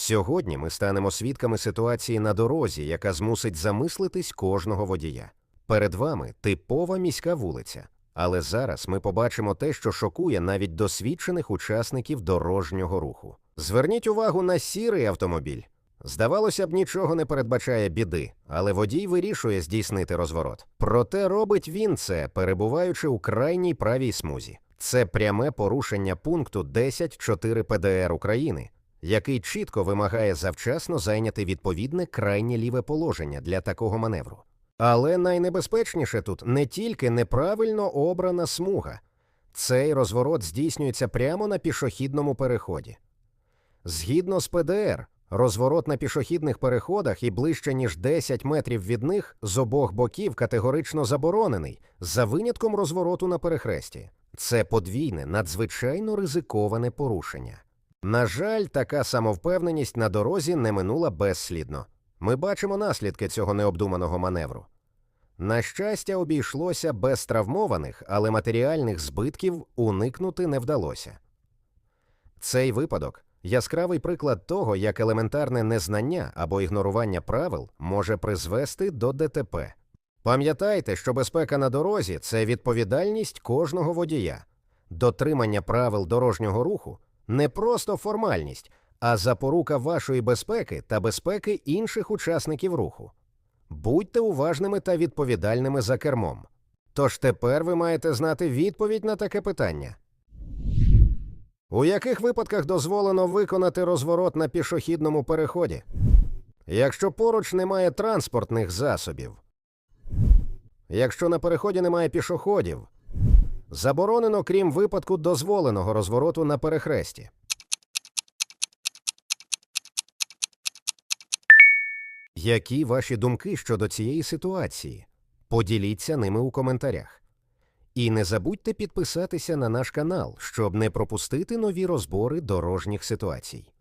Сьогодні ми станемо свідками ситуації на дорозі, яка змусить замислитись кожного водія. Перед вами типова міська вулиця. Але зараз ми побачимо те, що шокує навіть досвідчених учасників дорожнього руху. Зверніть увагу на сірий автомобіль. Здавалося б, нічого не передбачає біди, але водій вирішує здійснити розворот. Проте робить він це, перебуваючи у крайній правій смузі. Це пряме порушення пункту 10.4 ПДР України, який чітко вимагає завчасно зайняти відповідне крайнє ліве положення для такого маневру. Але найнебезпечніше тут не тільки неправильно обрана смуга. Цей розворот здійснюється прямо на пішохідному переході. Згідно з ПДР, розворот на пішохідних переходах і ближче ніж 10 метрів від них з обох боків категорично заборонений, за винятком розвороту на перехресті. Це подвійне, надзвичайно ризиковане порушення. На жаль, така самовпевненість на дорозі не минула безслідно. Ми бачимо наслідки цього необдуманого маневру. На щастя, обійшлося без травмованих, але матеріальних збитків уникнути не вдалося. Цей випадок яскравий приклад того, як елементарне незнання або ігнорування правил може призвести до ДТП. Пам'ятайте, що безпека на дорозі це відповідальність кожного водія. Дотримання правил дорожнього руху не просто формальність, а запорука вашої безпеки та безпеки інших учасників руху. Будьте уважними та відповідальними за кермом. Тож тепер ви маєте знати відповідь на таке питання. У яких випадках дозволено виконати розворот на пішохідному переході? Якщо поруч немає транспортних засобів, якщо на переході немає пішоходів, заборонено, крім випадку дозволеного розвороту на перехресті. Які ваші думки щодо цієї ситуації? Поділіться ними у коментарях. І не забудьте підписатися на наш канал, щоб не пропустити нові розбори дорожніх ситуацій.